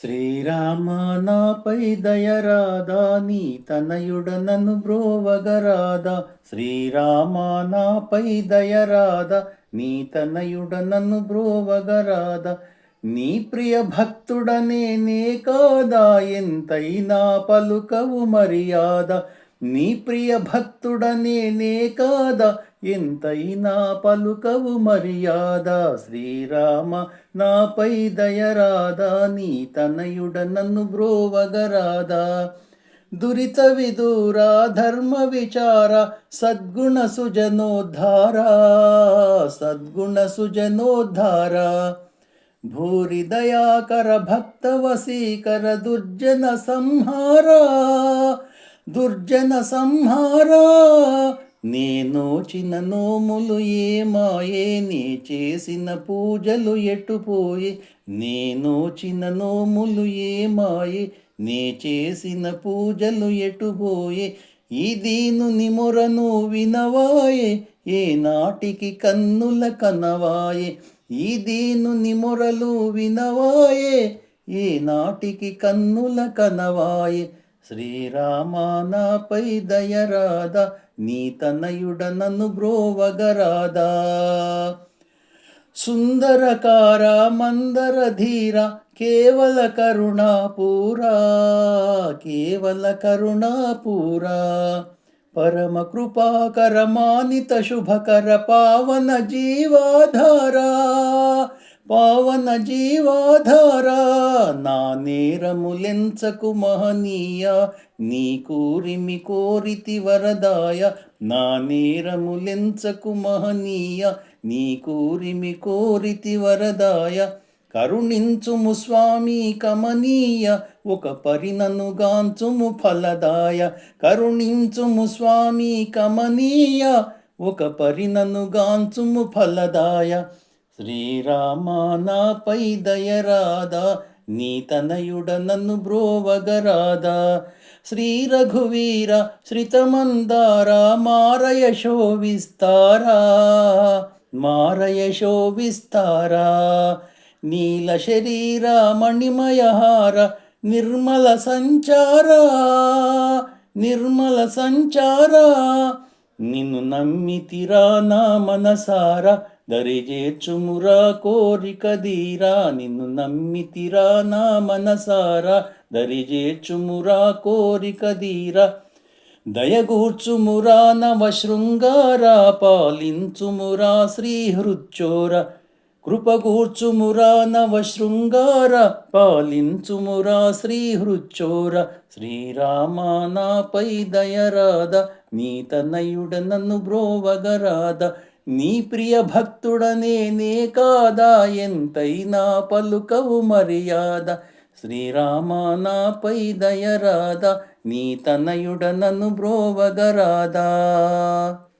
శ్రీరామ నాపై దయరాదా నీ తనయుడ నన్ను బ్రోవగరాదా శ్రీరామ నాపై దయరాదా నీ తనయుడ నన్ను బ్రోవగరాదా నీ ప్రియ భక్తుడనే నే కాదా ఎంతైనా పలుకవు మర్యాద. నీ ప్రియ భక్తుడనే నే కాదా? ఎంతైనా పలుకవు మర్యాద. శ్రీరామ నాపై దయరాదా. నీ తనయుడ నన్ను బ్రోవగరాదా. దురిత విదూరా ధర్మ విచార సద్గుణ సుజనోద్ధార. సద్గుణ సుజనోద్ధార. భూరి దయాకర భక్త వసీకర దుర్జన సంహారా. దుర్జన సంహారా నేను చిన్న నోములు ఏమాయే నీ చేసిన పూజలు ఎట్టుపోయి నేను చిన్న నోములు ఏమాయే నీ చేసిన పూజలు ఎటుపోయే ఈ దీను నిమురను వినవాయే ఏ నాటికి కన్నుల కనవాయే? ఈ దీను నిమురలు వినవాయే ఏ నాటికి కన్నుల కనవాయే? శ్రీరామ నాపై దయరాదా నీ తనయుడ నన్ను బ్రోవగరాదా. సుందరకార మందర ధీర కేవల కరుణాపూరా కేవల కరుణాపూరా పరమ కృపాకర మానిత శుభకర పావన జీవాధారా. పావన జీవాధార నా నేరములెంచకు మహనీయ నీ కోరిమి కోరితి వరదాయ నా నేరములెంచకు మహనీయ నీ కోరిమి కోరితి వరదాయ. కరుణించుము స్వామి కమనీయ ఒక పరిననుగాంచుము ఫలదాయ. కరుణించుము స్వామి కమనీయ ఒక పరిననుగాంచుము ఫలదాయ. శ్రీరామ నాపై దయరాదా నీ తనయుడ నన్ను బ్రోవగరాదా శ్రీ రఘువీర శ్రితమందార మారయ శోవిస్తారా మారయ శోవిస్తారా నీల శరీర మణిమయహార నిర్మల సంచార నిర్మల సంచార నిన్ను నమ్మితిరా నా మనసార దరిజేర్చుమురా కోరిక దీరా నిన్ను నమ్మితిరా నా మనసారా. దరిజేర్చుమురా కోరిక దీరా దయగూర్చుమురా నవ శృంగార పాలించుమురా శ్రీహృచ్చోర కృపగూర్చుమురా నవ శృంగార పాలించుమురా శ్రీహృచ్చోర శ్రీరామానాపై దయరాద నీ నన్ను బ్రోవగరాద నీ ప్రియ భక్తుడనేనే కాదా? ఎంతైనా పలుకవు మర్యాద? శ్రీరామ నాపై దయరాద? నీ తనయుడనను బ్రోవగరాదా?